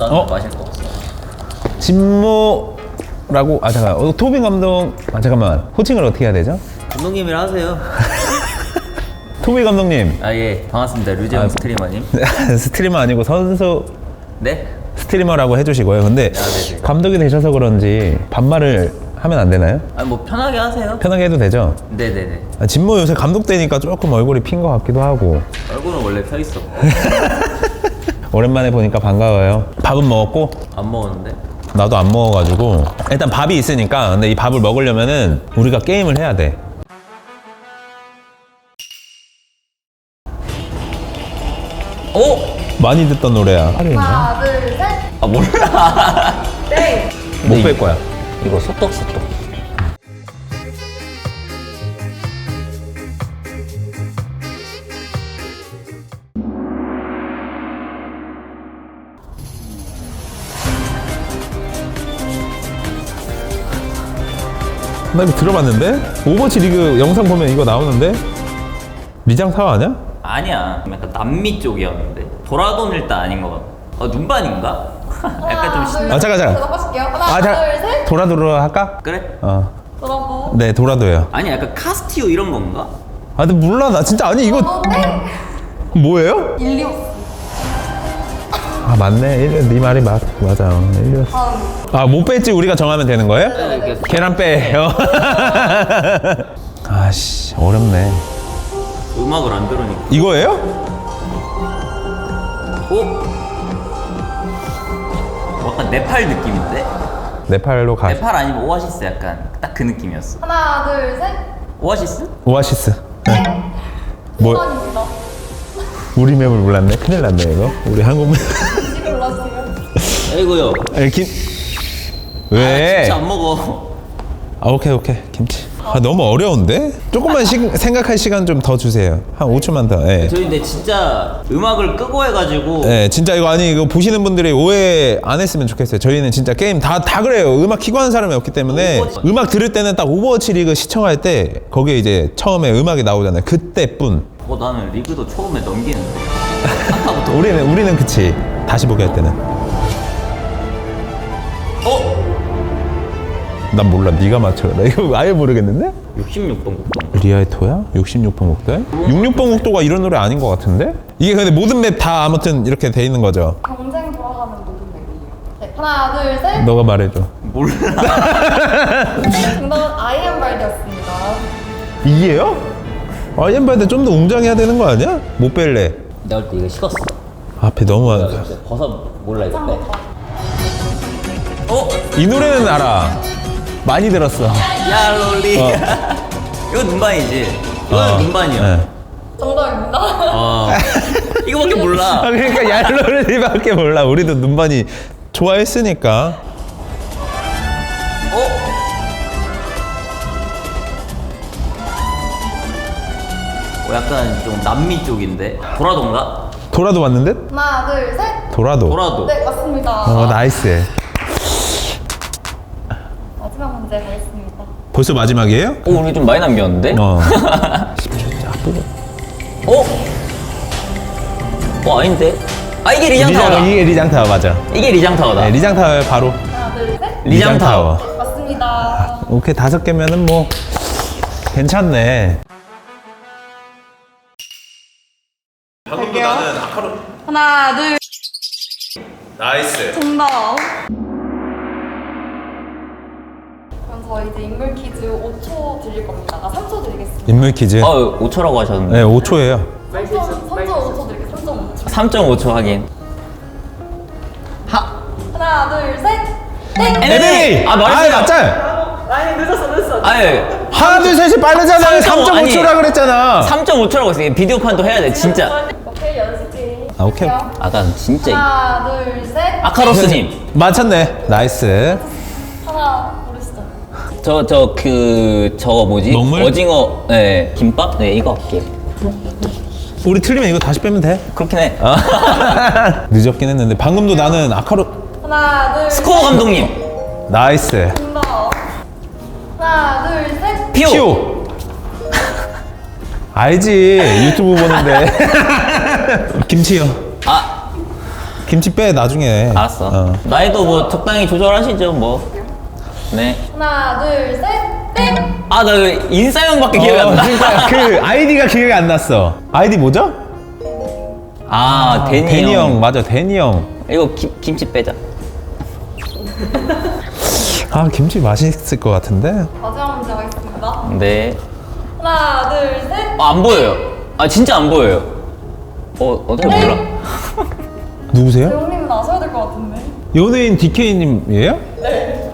나는 어? 마실 거 없어. 진모라고 아 잠깐 어, 토빈 감독 아 잠깐만 호칭을 어떻게 해야 되죠? 감독님이라 하세요. 토빈 감독님 아 예, 반갑습니다. 류재영 아, 스트리머님. 스트리머 아니고 선수 네? 스트리머라고 해주시고요. 근데 네 네. 감독이 되셔서 그런지 반말을 하면 안 되나요? 아뭐 편하게 하세요. 편하게 해도 되죠? 네네네. 아, 진모 요새 감독 되니까 조금 얼굴이 핀 것 같기도 하고 얼굴은 원래 펴 있어. 오랜만에 보니까 반가워요. 밥은 먹었고 안 먹었는데. 나도 안 먹어가지고 일단 밥이 있으니까 근데 이 밥을 먹으려면은 우리가 게임을 해야 돼. 오! 많이 듣던 노래야. 하나, 둘, 셋. 아 몰라. 네. 못뺄 거야. 이거 소떡 소떡. 나 이거 들어봤는데? 오버워치 리그 영상 보면 이거 나오는데? 리장 사와 아니야? 아니야. 약간 남미 쪽이었는데. 도라돈 일단 아닌 것 같아. 어 눈반인가? 약간 좀 신. 아, 잠깐, 잠깐. 대답하실게요. 하나, 아, 자, 둘, 셋. 도라도라 할까? 그래? 어. 돌아보. 네, 도라도예요. 아니 약간 카스티오 이런 건가? 아, 근데 몰라. 나 진짜 아니 이거 어. 뭐예요? 일리오스. 아, 맞네. 일- 네 말이 맞, 맞아. 일리오스. 아, 못 뺄지 우리가 정하면 되는 거예요? 이렇게 계란 빼요. 아씨, 어렵네. 음악을 안 들으니까. 이거예요? 오? 약간 네팔 느낌인데? 네팔로 가. 네팔 아니면 오아시스 약간 딱 그 느낌이었어. 하나, 둘, 셋. 오아시스? 오아시스. 네. 뭐. 우리 맵을 몰랐네. 큰일 났네, 이거. 우리 한국 맵. 골라주세요. 아이고요. 에, 김. 왜? 진짜 안 먹어. 아, 오케이, 오케이. 김치. 아, 너무 어려운데? 조금만 시, 생각할 시간 좀 더 주세요. 한 5초만 더. 예. 저희 근데 진짜 음악을 끄고 해가지고 예, 진짜 이거 아니 이거 보시는 분들이 오해 안 했으면 좋겠어요. 저희는 진짜 게임 다 다 그래요. 음악 키고 하는 사람이 없기 때문에 오버워치. 음악 들을 때는 딱 오버워치 리그 시청할 때 거기에 이제 처음에 음악이 나오잖아요. 그때뿐. 어, 나는 리그도 처음에 넘기는데 아까부터 우리는 우리는 그치. 다시 보기 할 때는. 어? 난 몰라. 네가 맞춰라. 나 이거 아예 모르겠는데? 66번 국방 리아이토야? 66번 국도야? 66번 국도가 이런 노래 아닌 것 같은데? 이게 근데 모든 맵 다 아무튼 이렇게 돼 있는 거죠. 경쟁 돌아가는 모든 맵이에요. 네. 하나, 둘, 셋. 너가 말해줘. 몰라 정답은 아이엠발디였습니다. 이게요? 아이엠바한테 좀더 웅장해야 되는 거 아니야? 못 뺄래. 내가 볼 때 이거 식었어 앞에 너무 안... 버섯 몰라 이거 빼 어? 이 노래는 알아. 많이 들었어. 야 롤리 이거 눈반이지 이거는 눈반이야 네. 정답입니다. 아 이거밖에 몰라 아, 그러니까 얄로리밖에 몰라. 우리도 눈반이 좋아했으니까. 어, 약간 좀 남미 쪽인데 도라도인가? 도라도 왔는 듯? 하나, 둘, 셋. 도라도. 도라도 네, 맞습니다. 어, 나이스. 마지막 문제 가겠습니다. 벌써 마지막이에요? 오 우리 좀 많이 남겼는데? 어. 어? 어 아닌데? 아 이게 리장타워다 리장, 이게 리장타워 맞아. 이게 리장타워다 네, 리장타워 바로. 하나, 둘, 셋. 리장타워. 네, 맞습니다. 오케이 다섯 개면은 뭐 괜찮네. 하나, 둘, 나이스. 정답. 그럼 저 이제 인물 퀴즈 5초 드릴 겁니다. 아, 3초 드리겠습니다. 인물 퀴즈. 어 5초라고 하셨는데 네, 5초예요. 3초, 3.5초 드릴게요. 3.5초. 3.5초 하긴 하나, 둘, 셋. 땡! 에베이! 아, 말했어요. 아, 맞잖아. 아니 하나, 둘, 셋이 빠르잖아. 3.5 아니. 3.5초라 그랬잖아. 3.5초라고 했어 비디오 판도 해야 돼 진짜. 아, 오케이. 할게요. 아난 진짜 하나, 둘, 셋. 아카로스님 맞췄네. 나이스. 하나, 모르시죠? 저 저 그 저거 뭐지? 먹물? 오징어 네 김밥? 네 이거 할게요 우리 틀리면 이거 다시 빼면 돼. 그렇긴 해 늦었긴 했는데 방금도 나는 아카로 하나, 둘, 스코어 감독님 나이스. 정답. 하나, 둘, 셋. 피오, 피오. 알지 유튜브 보는데 김치요. 아 김치 빼 나중에. 알았어. 어. 나이도 뭐 적당히 조절하시죠 뭐. 네. 하나, 둘, 셋, 땡! 아나 인싸형밖에 기억이 안 나. 그러니까 그 아이디가 기억이 안 났어. 아이디 뭐죠? 아 데니, 데니 형 맞아 데니 형. 이거 김, 김치 빼자. 아 김치 맛있을 것 같은데. 마지막 문제 가겠습니다. 네. 하나, 둘, 셋! 아, 안 보여요. 아 진짜 안 보여요. 어 어떻게 몰라? 누구세요? 배우님은 아셔야 될 것 같은데. 연예인 DK님이에요? 네.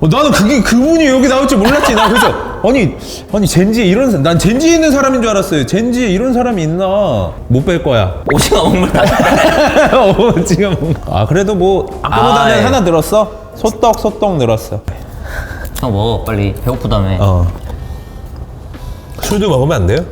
어, 나는 그게 그분이 여기 나올 줄 몰랐지. 나 그래서 아니 아니 젠지에 이런 사- 난 젠지에 있는 사람인 줄 알았어요. 젠지에 이런 사람이 있나? 못 뺄 거야. 오징어 먹물 다. 어, 지금 아 그래도 뭐 아까보다는 아, 예. 하나 늘었어. 소떡 소떡 늘었어. 형 먹어 빨리 배고프다며. 어. 술도 먹으면 안 돼요?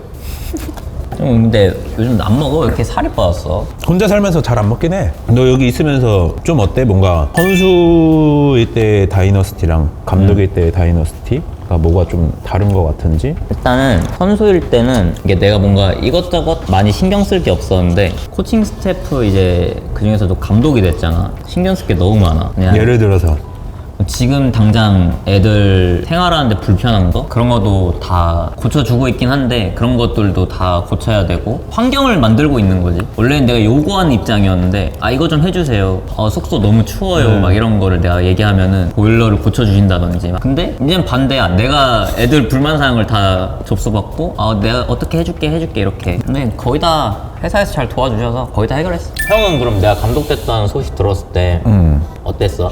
형 근데 요즘 안 먹어 왜 이렇게 살이 빠졌어? 혼자 살면서 잘 안 먹긴 해. 너 여기 있으면서 좀 어때? 뭔가 선수일 때 다이너스티랑 감독일 때 다이너스티가 뭐가 좀 다른 것 같은지? 일단은 선수일 때는 이게 내가 뭔가 이것저것 많이 신경 쓸 게 없었는데 코칭 스태프 이제 그 중에서도 감독이 됐잖아. 신경 쓸 게 너무 많아. 그냥 예를 들어서 지금 당장 애들 생활하는데 불편한 거? 그런 것도 다 고쳐주고 있긴 한데 그런 것들도 다 고쳐야 되고 환경을 만들고 있는 거지. 원래는 내가 요구하는 입장이었는데 아 이거 좀 해주세요. 어, 숙소 너무 추워요. 막 이런 거를 내가 얘기하면은 보일러를 고쳐주신다든지 막. 근데 이제는 반대야 내가 애들 불만 사항을 다 접수받고 아 내가 어떻게 해줄게 해줄게 이렇게. 근데 거의 다 회사에서 잘 도와주셔서 거의 다 해결했어. 형은 그럼 내가 감독됐다는 소식 들었을 때 음. 어땠어?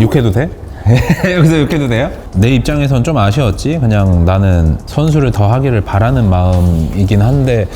욕해도 돼? 여기서 욕해도 돼요? 내 입장에선 좀 아쉬웠지. 그냥 나는 선수를 더 하기를 바라는 마음이긴 한데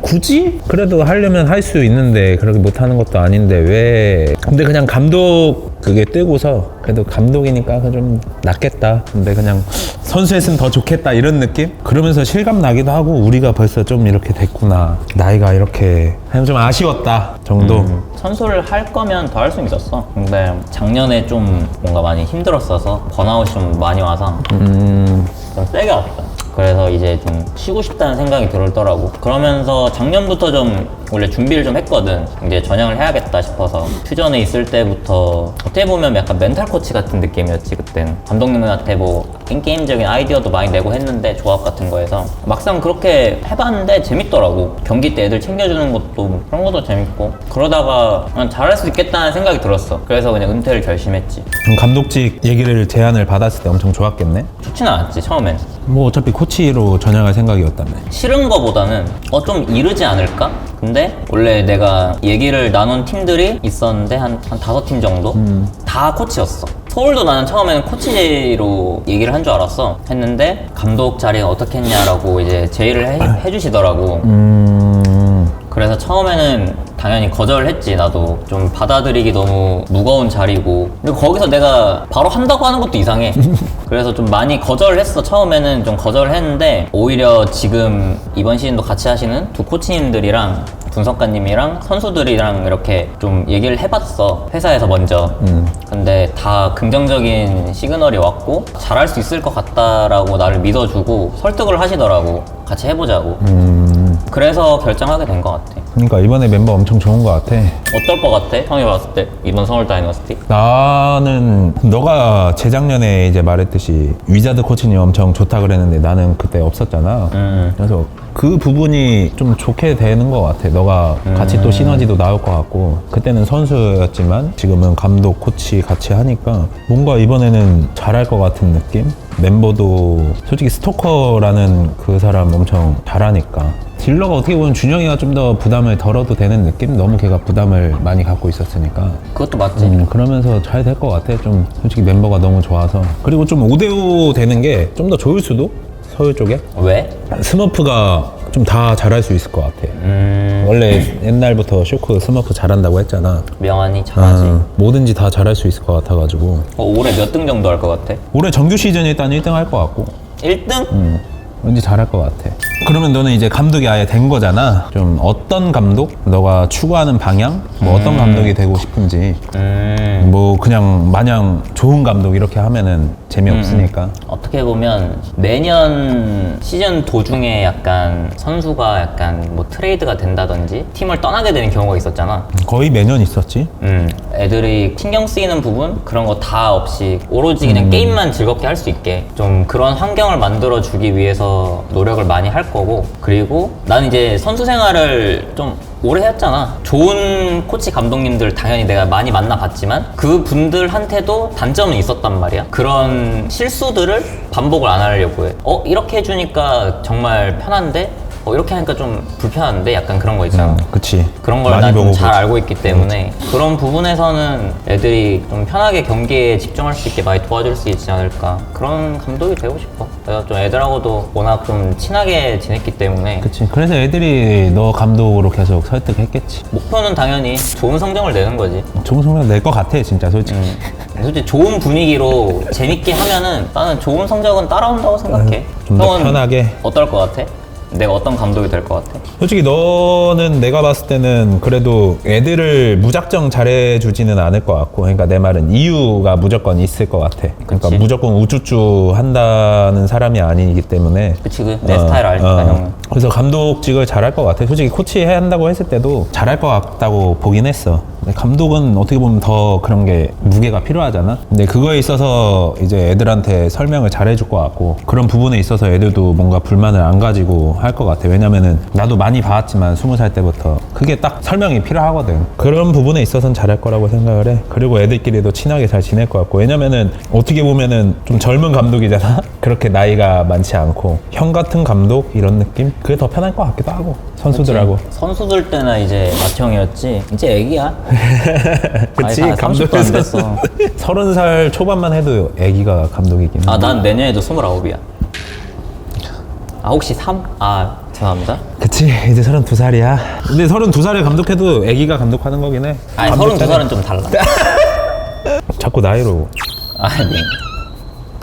굳이 그래도 하려면 할 수 있는데 그렇게 못하는 것도 아닌데 왜? 근데 그냥 감독 그게 뜨고서 그래도 감독이니까 그좀 낫겠다. 근데 그냥 선수했으면 더 좋겠다 이런 느낌? 그러면서 실감 나기도 하고 우리가 벌써 좀 이렇게 됐구나. 나이가 이렇게 그냥 좀 아쉬웠다 정도. 선수를 할 거면 더 할 수 있었어. 근데 작년에 좀 뭔가 많이 힘들었어서 번아웃이 좀 많이 와서 음. 좀 세게 왔어. 그래서 이제 좀 쉬고 싶다는 생각이 들더라고. 그러면서 작년부터 좀 원래 준비를 좀 했거든. 이제 전향을 해야겠다 싶어서 퓨전에 있을 때부터 어떻게 보면 약간 멘탈 코치 같은 느낌이었지 그때는. 감독님한테 뭐 게임적인 아이디어도 많이 내고 했는데 조합 같은 거에서 막상 그렇게 해봤는데 재밌더라고. 경기 때 애들 챙겨주는 것도 그런 것도 재밌고 그러다가 그냥 잘할 수 있겠다는 생각이 들었어. 그래서 그냥 은퇴를 결심했지. 그럼 감독직 얘기를 제안을 받았을 때 엄청 좋았겠네? 좋지는 않았지 처음엔. 뭐 어차피 코치로 전향할 생각이었다며. 싫은 거보다는 어 좀 이르지 않을까? 근데 원래 내가 얘기를 나눈 팀들이 있었는데 한, 한 다섯 팀 정도? 다 코치였어. 서울도 나는 처음에는 코치로 얘기를 한 줄 알았어. 했는데 감독 자리가 어떻게 했냐라고 이제 제의를 해, 해주시더라고. 음. 그래서 처음에는 당연히 거절을 했지. 나도 좀 받아들이기 너무 무거운 자리고. 근데 거기서 내가 바로 한다고 하는 것도 이상해. 그래서 좀 많이 거절을 했어. 처음에는 좀 거절을 했는데 오히려 지금 이번 시즌도 같이 하시는 두 코치님들이랑 분석가님이랑 선수들이랑 이렇게 좀 얘기를 해봤어. 회사에서 먼저. 근데 다 긍정적인 시그널이 왔고 잘할 수 있을 것 같다라고 나를 믿어주고 설득을 하시더라고. 같이 해보자고. 음. 그래서 결정하게 된 것 같아. 그러니까 이번에 멤버 엄청 좋은 것 같아. 어떨 것 같아? 형이 봤을 때 이번 서울 다이너스티? 나는 너가 재작년에 이제 말했듯이 위자드 코치님 엄청 좋다 그랬는데 나는 그때 없었잖아. 음. 그래서 그 부분이 좀 좋게 되는 것 같아. 너가 같이 또 시너지도 나올 것 같고 그때는 선수였지만 지금은 감독, 코치 같이 하니까 뭔가 이번에는 잘할 것 같은 느낌? 멤버도 솔직히 스토커라는 그 사람 엄청 잘하니까 딜러가 어떻게 보면 준영이가 좀 더 부담을 덜어도 되는 느낌? 너무 걔가 부담을 많이 갖고 있었으니까 그것도 맞지. 음, 그러면서 잘 될 것 같아. 좀 솔직히 멤버가 너무 좋아서. 그리고 좀 5대5 되는 게 좀 더 좋을 수도? 서울 쪽에? 왜? 스머프가 좀 다 잘할 수 있을 것 같아. 음, 원래 옛날부터 쇼크 스머프 잘한다고 했잖아. 명환이 잘하지. 어, 뭐든지 다 잘할 수 있을 것 같아가지고. 어, 올해 몇 등 정도 할 것 같아? 올해 정규 시즌 일단 1등 할 것 같고. 1등? 음, 왠지 잘할 것 같아. 그러면 너는 이제 감독이 아예 된 거잖아. 좀 어떤 감독? 너가 추구하는 방향? 뭐 어떤 감독이 되고 싶은지. 음, 뭐 그냥 마냥 좋은 감독 이렇게 하면은 재미없으니까. 어떻게 보면 매년 시즌 도중에 약간 선수가 약간 뭐 트레이드가 된다든지 팀을 떠나게 되는 경우가 있었잖아. 거의 매년 있었지. 음, 애들이 신경 쓰이는 부분 그런 거 다 없이 오로지 그냥 게임만 즐겁게 할 수 있게 좀 그런 환경을 만들어 주기 위해서 노력을 많이 할 거고 그리고 난 이제 선수 생활을 좀 오래 했잖아. 좋은 코치 감독님들 당연히 내가 많이 만나봤지만 그 분들한테도 단점은 있었단 말이야. 그런 실수들을 반복을 안 하려고 해. 어 이렇게 해주니까 정말 편한데 어 이렇게 하니까 좀 불편한데 약간 그런 거 있잖아. 음, 그치. 그런 걸 많이 난좀 보고 잘 그렇지. 알고 있기 때문에 그런 부분에서는 애들이 좀 편하게 경기에 집중할 수 있게 많이 도와줄 수 있지 않을까 그런 감독이 되고 싶어 내가 좀 애들하고도 워낙 좀 친하게 지냈기 때문에 그치. 그래서 애들이 너 감독으로 계속 설득했겠지. 목표는 당연히 좋은 성적을 내는 거지 좋은 성적 낼것 같아, 진짜 솔직히. 음. 솔직히 좋은 분위기로 재밌게 하면은 나는 좋은 성적은 따라온다고 생각해 음, 좀더 형은 편하게. 어떨 것 같아? 내가 어떤 감독이 될 것 같아? 솔직히 너는 내가 봤을 때는 그래도 애들을 무작정 잘해주지는 않을 것 같고 그러니까 내 말은 이유가 무조건 있을 것 같아 그러니까 그치. 무조건 우쭈쭈 한다는 사람이 아니기 때문에 그치 그 내 어, 스타일 알니까 어. 형은 그래서 감독직을 잘할 것 같아 솔직히 코치 해야 한다고 했을 때도 잘할 것 같다고 보긴 했어 근데 감독은 어떻게 보면 더 그런 게 무게가 필요하잖아 근데 그거에 있어서 이제 애들한테 설명을 잘 해줄 것 같고 그런 부분에 있어서 애들도 뭔가 불만을 안 가지고 할 것 같아. 왜냐면은 나도 많이 봐왔지만 스무 살 때부터 그게 딱 설명이 필요하거든. 그런 부분에 있어서는 잘할 거라고 생각을 해. 그리고 애들끼리도 친하게 잘 지낼 것 같고. 왜냐면은 어떻게 보면은 좀 젊은 감독이잖아. 그렇게 나이가 많지 않고. 형 같은 감독? 이런 느낌? 그게 더 편할 것 같기도 하고. 선수들하고. 선수들 때나 이제 마청이었지. 이제 애기야. 그치. 아니, 다 30도 안 됐어. 서른 살 초반만 해도 애기가 감독이긴 해. 아, 난 내년에도 29이야. 아, 혹시 3? 아, 죄송합니다. 그치 이제 서른 두 살이야 근데 서른 두 살에 감독해도 애기가 감독하는 거긴 해 아니, 감독 32살은 좀 달라. 자꾸 나이로 아니.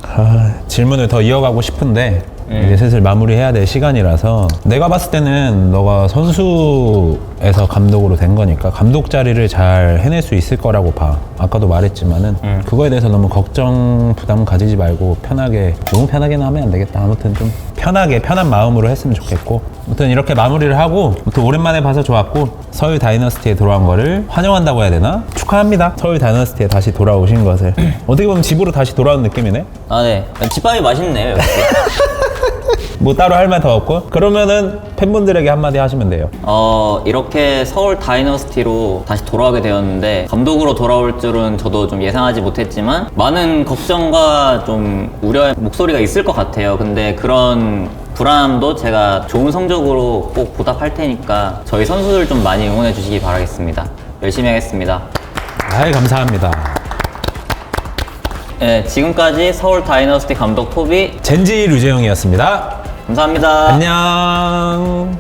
아, 질문을 더 이어가고 싶은데 이제 슬슬 마무리해야 될 시간이라서 내가 봤을 때는 너가 선수에서 감독으로 된 거니까 감독 자리를 잘 해낼 수 있을 거라고 봐. 아까도 말했지만은 그거에 대해서 너무 걱정 부담 가지지 말고 편하게 너무 편하게는 하면 안 되겠다. 아무튼 좀 편하게 편한 마음으로 했으면 좋겠고 아무튼 이렇게 마무리를 하고 아무튼 오랜만에 봐서 좋았고 서울 다이너스티에 돌아온 거를 환영한다고 해야 되나? 축하합니다. 서울 다이너스티에 다시 돌아오신 것을 어떻게 보면 집으로 다시 돌아온 느낌이네. 아, 네. 집밥이 맛있네요, 역시. 뭐 따로 할 말 더 없고 그러면은 팬분들에게 한마디 하시면 돼요 어, 이렇게 서울 다이너스티로 다시 돌아오게 되었는데, 감독으로 돌아올 줄은 저도 좀 예상하지 못했지만, 많은 걱정과 좀 우려의 목소리가 있을 것 같아요. 근데 그런 불안함도 제가 좋은 성적으로 꼭 보답할 테니까, 저희 선수들 좀 많이 응원해 주시기 바라겠습니다. 열심히 하겠습니다. 아이 감사합니다 네, 지금까지 서울 다이너스티 감독 토비 젠지 류재영이었습니다 감사합니다. 안녕